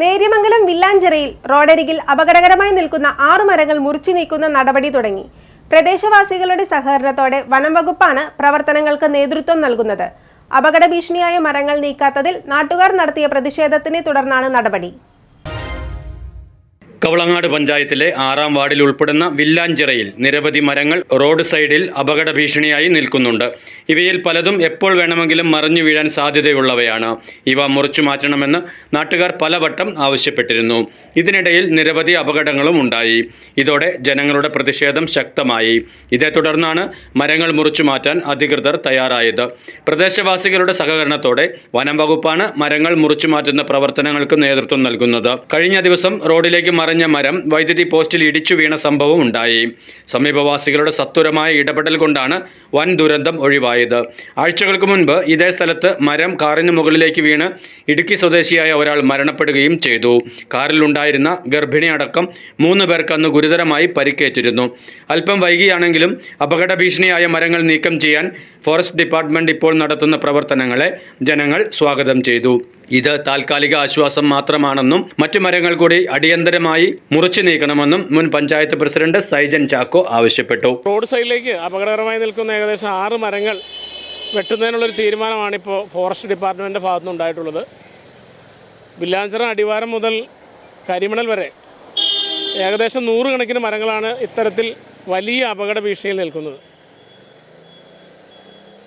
നേര്യമംഗലം വില്ലാഞ്ചിറയിൽ റോഡരികിൽ അപകടകരമായി നിൽക്കുന്ന ആറു മരങ്ങൾ മുറിച്ചു നീക്കുന്ന നടപടി തുടങ്ങി. പ്രദേശവാസികളുടെ സഹകരണത്തോടെ വനം വകുപ്പാണ് പ്രവർത്തനങ്ങൾക്ക് നേതൃത്വം നൽകുന്നത്. അപകട ഭീഷണിയായ മരങ്ങൾ നീക്കാത്തതിൽ നാട്ടുകാർ നടത്തിയ പ്രതിഷേധത്തിനെ തുടർന്നാണ് നടപടി. കവളങ്ങാട് പഞ്ചായത്തിലെ ആറാം വാർഡിൽ ഉൾപ്പെടുന്ന വില്ലാഞ്ചിറയിൽ നിരവധി മരങ്ങൾ റോഡ് സൈഡിൽ അപകട ഭീഷണിയായി നിൽക്കുന്നുണ്ട്. ഇവയിൽ പലതും എപ്പോൾ വേണമെങ്കിലും മറിഞ്ഞു വീഴാൻ സാധ്യതയുള്ളവയാണ്. ഇവ മുറിച്ചു മാറ്റണമെന്ന് നാട്ടുകാർ പലവട്ടം ആവശ്യപ്പെട്ടിരുന്നു. ഇതിനിടയിൽ നിരവധി അപകടങ്ങളും ഉണ്ടായി. ഇതോടെ ജനങ്ങളുടെ പ്രതിഷേധം ശക്തമായി. ഇതേ തുടർന്നാണ് മരങ്ങൾ മുറിച്ചു മാറ്റാൻ അധികൃതർ തയ്യാറായത്. പ്രദേശവാസികളുടെ സഹകരണത്തോടെ വനം വകുപ്പാണ് മരങ്ങൾ മുറിച്ചു മാറ്റുന്ന പ്രവർത്തനങ്ങൾക്ക് നേതൃത്വം നൽകുന്നത്. കഴിഞ്ഞ ദിവസം റോഡിലേക്ക് മറിഞ്ഞ മരം വൈദ്യുതി പോസ്റ്റിൽ ഇടിച്ചു വീണ സംഭവം ഉണ്ടായി. സമീപവാസികളുടെ സത്വരമായ ഇടപെടൽ കൊണ്ടാണ് വൻ ദുരന്തം ഒഴിവായത്. ആഴ്ചകൾക്ക് മുൻപ് ഇതേ സ്ഥലത്ത് മരം കാറിന് മുകളിലേക്ക് വീണ് ഇടുക്കി സ്വദേശിയായ ഒരാൾ മരണപ്പെടുകയും ചെയ്തു. കാറിലുണ്ടായിരുന്ന ഗർഭിണി അടക്കം മൂന്ന് പേർക്ക് അന്ന് ഗുരുതരമായി പരിക്കേറ്റിരുന്നു. അല്പം വൈകിയാണെങ്കിലും അപകട ഭീഷണിയായ മരങ്ങൾ നീക്കം ചെയ്യാൻ ഫോറസ്റ്റ് ഡിപ്പാർട്ട്മെന്റ് ഇപ്പോൾ നടത്തുന്ന പ്രവർത്തനങ്ങളെ ജനങ്ങൾ സ്വാഗതം ചെയ്തു. ഇത് താൽക്കാലിക ആശ്വാസം മാത്രമാണെന്നും മറ്റു മരങ്ങൾ കൂടി അടിയന്തരമായി മുറിച്ചു നീക്കണമെന്നും മുൻ പഞ്ചായത്ത് പ്രസിഡന്റ് സൈജൻ ചാക്കോ ആവശ്യപ്പെട്ടു. റോഡ് സൈഡിലേക്ക് അപകടകരമായി നിൽക്കുന്ന ഏകദേശം ആറ് മരങ്ങൾ വെട്ടുന്നതിനുള്ള ഒരു തീരുമാനമാണ് ഇപ്പോൾ ഫോറസ്റ്റ് ഡിപ്പാർട്ട്മെന്റിന്റെ ഭാഗത്തുനിന്ന് ഉണ്ടായിട്ടുള്ളത് വില്ലാഞ്ചിറ അടിവാരം മുതൽ കരിമണൽ വരെ ഏകദേശം നൂറുകണക്കിന് മരങ്ങളാണ് ഇത്തരത്തിൽ വലിയ അപകട ഭീഷണിയിൽ നിൽക്കുന്നത്.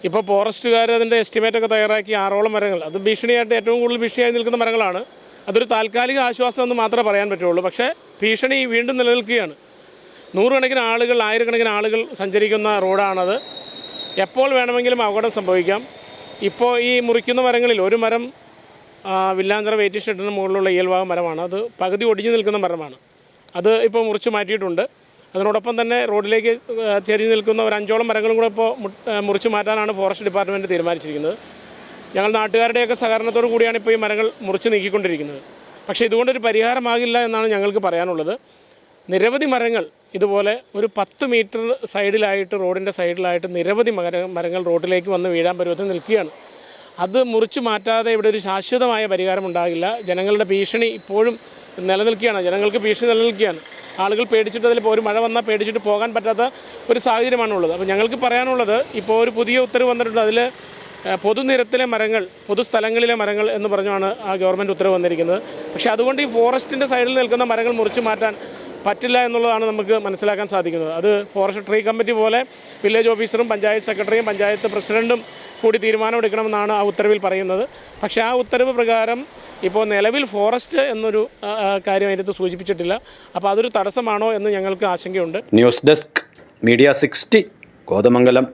ഇപ്പോൾ ഫോറസ്റ്റുകാർ അതിന്റെ എസ്റ്റിമേറ്റൊക്കെ തയ്യാറാക്കി ആറോളം മരങ്ങൾ. അത് ഭീഷണിയായിട്ട് ഏറ്റവും കൂടുതൽ ഭീഷണിയായി നിൽക്കുന്ന മരങ്ങളാണ്. അതൊരു താൽക്കാലിക ആശ്വാസം എന്ന് മാത്രമേ പറയാൻ പറ്റുള്ളൂ. പക്ഷേ ഭീഷണി വീണ്ടും നിലനിൽക്കുകയാണ്. നൂറുകണക്കിന് ആളുകൾ ആയിരക്കണക്കിന് ആളുകൾ സഞ്ചരിക്കുന്ന റോഡാണത്. എപ്പോൾ വേണമെങ്കിലും അപകടം സംഭവിക്കാം. ഇപ്പോൾ ഈ മുറിക്കുന്ന മരങ്ങളിൽ ഒരു മരം വില്ലാഞ്ചിറ വെയിറ്റ് ഷെഡിന് മുകളിലുള്ള ഇയൽവാഹ മരമാണ്. അത് പകുതി ഒടിഞ്ഞു നിൽക്കുന്ന മരമാണ്. അത് ഇപ്പോൾ മുറിച്ച് മാറ്റിയിട്ടുണ്ട്. അതിനോടൊപ്പം തന്നെ റോഡിലേക്ക് ചെരി നിൽക്കുന്ന ഒരു അഞ്ചോളം മരങ്ങളും കൂടെ ഇപ്പോൾ മുറിച്ചു മാറ്റാനാണ് ഫോറസ്റ്റ് ഡിപ്പാർട്ട്മെന്റ് തീരുമാനിച്ചിരിക്കുന്നത്. ഞങ്ങൾ നാട്ടുകാരുടെയൊക്കെ സഹകരണത്തോടു കൂടിയാണ് ഇപ്പോൾ ഈ മരങ്ങൾ മുറിച്ച് നീക്കിക്കൊണ്ടിരിക്കുന്നത്. പക്ഷേ ഇതുകൊണ്ടൊരു പരിഹാരമാകില്ല എന്നാണ് ഞങ്ങൾക്ക് പറയാനുള്ളത്. നിരവധി മരങ്ങൾ ഇതുപോലെ ഒരു പത്ത് മീറ്റർ സൈഡിലായിട്ട് റോഡിന്റെ സൈഡിലായിട്ട് നിരവധി മര മരങ്ങൾ റോഡിലേക്ക് വന്ന് വീഴാൻ പരുവത്തിൽ നിൽക്കുകയാണ്. അത് മുറിച്ചു മാറ്റാതെ ഇവിടെ ഒരു ശാശ്വതമായ പരിഹാരം ഉണ്ടാകില്ല. ജനങ്ങളുടെ ഭീഷണി ഇപ്പോഴും നിലനിൽക്കുകയാണ്. ജനങ്ങൾക്ക് ഭീഷണി നിലനിൽക്കുകയാണ്. ആളുകൾ പേടിച്ചിട്ട് അതിൽ ഒരു മഴ വന്നാൽ പേടിച്ചിട്ട് പോകാൻ പറ്റാത്ത ഒരു സാഹചര്യമാണുള്ളത്. അപ്പോൾ ഞങ്ങൾക്ക് പറയാനുള്ളത് ഇപ്പോൾ ഒരു പുതിയ ഉത്തരവ് വന്നിട്ടുണ്ട്. അതിൽ പൊതുനിരത്തിലെ മരങ്ങൾ പൊതുസ്ഥലങ്ങളിലെ മരങ്ങൾ എന്ന് പറഞ്ഞാണ് ആ ഗവൺമെന്റ് ഉത്തരവ് വന്നിരിക്കുന്നത്. പക്ഷേ അതുകൊണ്ട് ഈ ഫോറസ്റ്റിന്റെ സൈഡിൽ നിൽക്കുന്ന മരങ്ങൾ മുറിച്ച് മാറ്റാൻ പറ്റില്ല എന്നുള്ളതാണ് നമുക്ക് മനസ്സിലാക്കാൻ സാധിക്കുന്നത്. അത് ഫോറസ്റ്റ് ട്രീ കമ്മിറ്റി പോലെ വില്ലേജ് ഓഫീസറും പഞ്ചായത്ത് സെക്രട്ടറിയും പഞ്ചായത്ത് പ്രസിഡന്റും കൂടി തീരുമാനമെടുക്കണമെന്നാണ് ആ ഉത്തരവിൽ പറയുന്നത്. പക്ഷേ ആ ഉത്തരവ് പ്രകാരം ഇപ്പോൾ നിലവിൽ ഫോറസ്റ്റ് എന്നൊരു കാര്യം അതിനകത്ത് സൂചിപ്പിച്ചിട്ടില്ല. അപ്പോൾ അതൊരു തടസ്സമാണോ എന്ന് ഞങ്ങൾക്ക് ആശങ്കയുണ്ട്. News desk media sixty Kothamangalam